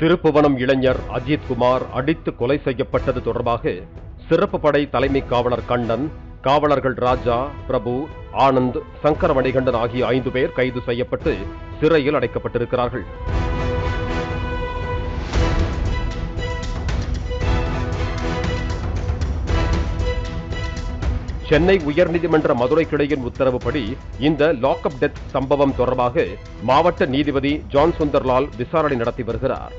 திருப்புவனம் இளைஞர் அஜித் குமார் அடித்து கொலை செய்யப்பட்டது தொடர்பாக சிறப்பு படை தலைமை காவலர் கண்ணன் காவலர்கள் ராஜா பிரபு ஆனந்த் சங்கர மணிகண்டன் ஆகிய ஐந்து பேர் கைது செய்யப்பட்டு சிறையில் அடைக்கப்பட்டிருக்கிறார்கள். சென்னை உயர்நீதிமன்ற மதுரை கிளையின் உத்தரவுப்படி இந்த லாக்அப் டெத் சம்பவம் தொடர்பாக மாவட்ட நீதிபதி ஜான் சுந்தர்லால் விசாரணை நடத்தி வருகிறார்.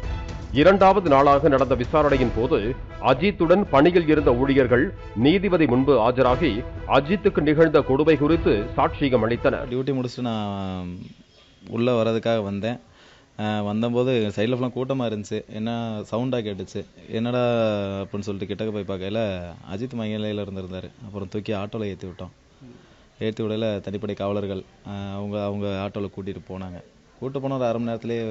இரண்டாவது நாளாக நடந்த விசாரணையின் போது அஜித்துடன் பணியில் இருந்த ஊழியர்கள் நீதிபதி முன்பு ஆஜராகி அஜித்துக்கு நிகழ்ந்த கொடுமை குறித்து சாட்சியம் அளித்தனர். டியூட்டி முடிச்சு நான் உள்ளே வர்றதுக்காக வந்தேன். அஹ் வந்தபோது சைடில் ஃபுல்லாக கூட்டமாக இருந்துச்சு. என்ன சவுண்டாக கேட்டுச்சு. என்னடா அப்படின்னு சொல்லிட்டு கிட்டக்க போய் பார்க்கையில் அஜித் மயிலையில் இருந்திருந்தார். அப்புறம் தூக்கி ஆட்டோவில் ஏற்றி விட்டோம். ஏற்றி விடையில் தனிப்படை காவலர்கள் அவங்க அவங்க ஆட்டோவில் கூட்டிகிட்டு போனாங்க. கூட்டு போன ஒரு அரை மணி நேரத்துலேயே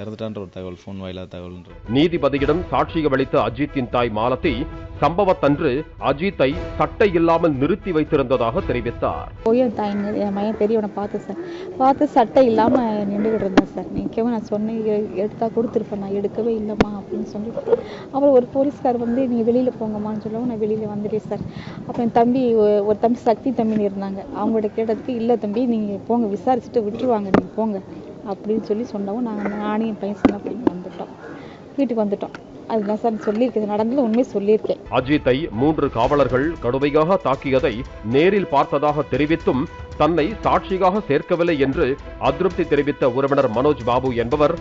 இறந்துட்டான்ற ஒரு தகவல் ஃபோன் வாயிலாக தகவல்ன்றது நீதிபதியிடம் சாட்சியம் அளித்த அஜித்தின் தாய் மாலதி சம்பவத்தன்று அஜித்தை சட்டை இல்லாமல் நிறுத்தி வைத்திருந்ததாக தெரிவித்தார். போய் என் தாய்ங்க என் மகன் பெரியவனை பார்த்தேன் சார் பார்த்து சட்டை இல்லாமல் நின்றுக்கிட்டு இருந்தேன் சார். நிற்கவும் நான் சொன்னேன் எடுத்தா கொடுத்துருப்பேன் நான் எடுக்கவே இல்லைம்மா அப்படின்னு சொல்லிட்டு அப்புறம் ஒரு போலீஸ்கார் வந்து நீங்கள் வெளியில் போங்கம்மான்னு சொல்லவும் நான் வெளியில் வந்துட்டேன் சார். அப்புறம் என் தம்பி ஒரு தம்பி சக்தி தம்பின்னு இருந்தாங்க. அவங்கள்ட்ட கேட்டதுக்கு இல்லை தம்பி நீங்கள் போங்க விசாரிச்சுட்டு விட்டுருவாங்க நீங்கள் போங்க. அப்படின்னு சொல்லி சொன்னவும் நாங்கள் நானே என் பையன் சின்ன பையன் வந்துட்டோம். வீட்டுக்கு வந்துட்டோம். அதுதான் சார் சொல்லியிருக்கேன் நடந்தது உண்மையை சொல்லியிருக்கேன் அஜித்தை மூன்று காவலர்கள் கடுமையாக தாக்கியதை நேரில் பார்த்ததாக தெரிவித்தும் தன்னை சாட்சியாக சேர்க்கவில்லை என்று அதிருப்தி தெரிவித்த உறவினர் மனோஜ் பாபு என்பவர்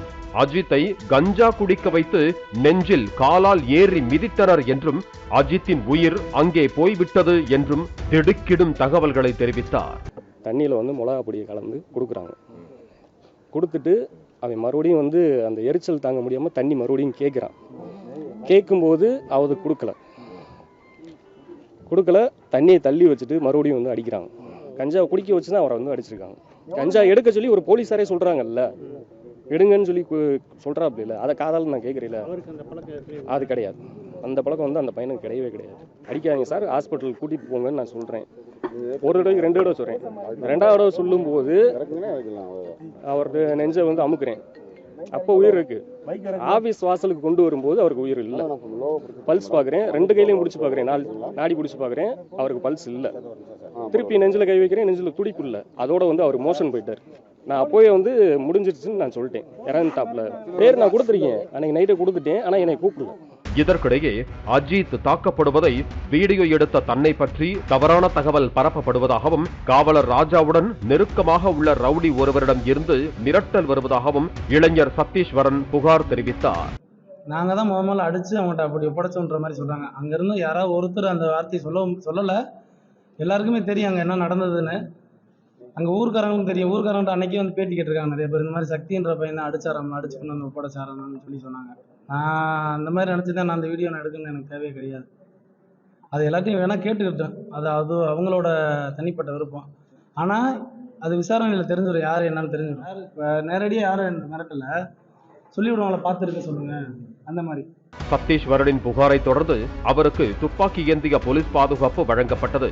அஜித்தை கஞ்சா குடிக்க வைத்து நெஞ்சில் காலால் ஏறி மிதித்தனர் என்றும் அஜித்தின் உயிர் அங்கே போய்விட்டது என்றும் திடுக்கிடும் தகவல்களை தெரிவித்தார். தண்ணியில் வந்து மிளகா பொடியை கலந்து கொடுக்குறாங்க. கொடுத்துட்டு அவன் மறுபடியும் வந்து அந்த எரிச்சல் தாங்க முடியாமல் தண்ணி மறுபடியும் கேட்குறான் கேட்கும்போது அவரு கொடுக்கல. கொடுக்கல தண்ணியை தள்ளி வச்சுட்டு மறுபடியும் வந்து அடிக்கிறாங்க. கஞ்சாவை குடிக்க வச்சு தான் அவரை வந்து அடிச்சிருக்காங்க. கஞ்சா எடுக்க சொல்லி ஒரு போலீஸாரே சொல்கிறாங்கல்ல எடுங்கன்னு சொல்லி கு- சொல்றாப்புல இல்லை அதை காதால் நான் கேட்குறீல அது கிடையாது. அந்த பழக்கம் வந்து அந்த பையனுக்கு கிடையவே கிடையாது. அடிக்காதீங்க சார் ஹாஸ்பிட்டல் கூட்டிகிட்டு போங்கன்னு நான் சொல்கிறேன் ஒரு தடவை ரெண்டு தடவை சொல்கிறேன் ரெண்டாவது தடவை சொல்லும்போது அவரது நெஞ்சை வந்து அமுக்குறேன். அப்போ உயிர் இருக்கு. ஆபீஸ் வாசலுக்கு கொண்டு வரும்போது அவருக்கு உயிர் இல்லை. பல்ஸ் பார்க்குறேன் ரெண்டு கையிலையும் பிடிச்சி பார்க்குறேன் நாள் நாடி பிடிச்சி பார்க்குறேன் அவருக்கு பல்ஸ் இல்லை. திருப்பி நெஞ்சில் கை வைக்கிறேன். நெஞ்சில் துடிப்பு இல்லை. அதோட வந்து அவர் மோஷன் போயிட்டார். நான் அப்போயே வந்து முடிஞ்சிருச்சுன்னு நான் சொல்லிட்டேன். இறந்துட்டாப்ல பேர் நான் கொடுத்துருக்கேன். அன்னைக்கு நைட்டே கொடுத்துட்டேன். ஆனால் என்னை கூப்பிடுவேன் இதற்கிடையே அஜித் தாக்கப்படுவதை வீடியோ எடுத்த தன்னை பற்றி தவறான தகவல் பரப்பப்படுவதாகவும் காவலர் ராஜாவுடன் நெருக்கமாக உள்ள ரவுடி ஒருவரிடம் இருந்து மிரட்டல் வருவதாகவும் இளைஞர் சத்தீஸ்வரன் புகார் தெரிவித்தார். நாங்கள் தான் முத முதல்ல அடித்து அவங்கள்ட்ட அப்படி ஒப்படைச்சோன்ற மாதிரி சொல்றாங்க. அங்கிருந்து யாராவது ஒருத்தர் அந்த வார்த்தையை சொல்ல சொல்லலை. எல்லாருக்குமே தெரியும் அங்கே என்ன நடந்ததுன்னு. அங்கே ஊர்க்காரங்களுக்கும் தெரியும். ஊர்க்காரங்கள்ட்ட அன்னைக்கே வந்து பேட்டி கேட்டிருக்காங்க நிறைய பேர் இந்த மாதிரி சக்தின்ற பையனை அடிச்சாராம் அடிச்சு கொண்டு வந்து ஒப்படைச்சாரான்னு சொல்லி சொன்னாங்க. அந்த மாதிரி நினச்சி தான் நான் அந்த வீடியோ நான் எடுக்கணும்னு எனக்கு தேவையே கிடையாது. அது எல்லாத்தையும் வேணால் கேட்டுக்கிட்டேன். அது அது அவங்களோட தனிப்பட்ட விருப்பம். ஆனால் அது விசாரணையில் தெரிஞ்சிடும் யார் என்னன்னு தெரிஞ்சிடும். இப்போ நேரடியாக யாரும் மிரட்டலை? சொல்லி விடுவாங்கள பார்த்துருக்க சொல்லுங்கள் அந்த மாதிரி. சத்தீஸ்வரனின் புகாரை தொடர்ந்து அவருக்கு துப்பாக்கி ஏந்திய போலீஸ் பாதுகாப்பு வழங்கப்பட்டது.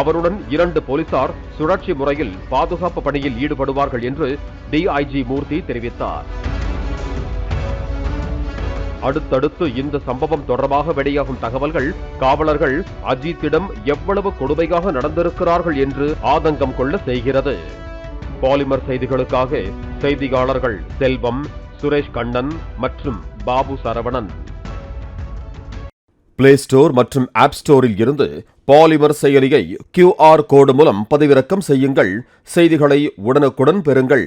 அவருடன் இரண்டு போலீசார் சுழற்சி முறையில் பாதுகாப்பு பணியில் ஈடுபடுவார்கள் என்று டிஐஜி மூர்த்தி தெரிவித்தார். அடுத்தடுத்து இந்த சம்பவம் தொடர்பாக வெளியாகும் தகவல்கள் காவலர்கள் அஜித்திடம் எவ்வளவு கொடுமையாக நடந்திருக்கிறார்கள் என்று ஆதங்கம் கொள்ள செய்கிறது. பாலிமர் செய்திகளுக்காக செய்தியாளர்கள் செல்வம் சுரேஷ் கண்ணன் மற்றும் பாபு சரவணன். பிளே ஸ்டோர் மற்றும் ஆப் ஸ்டோரில் இருந்து பாலிமர் செயலியை கியூஆர் கோடு மூலம் பதிவிறக்கம் செய்யுங்கள். செய்திகளை உடனுக்குடன் பெறுங்கள்.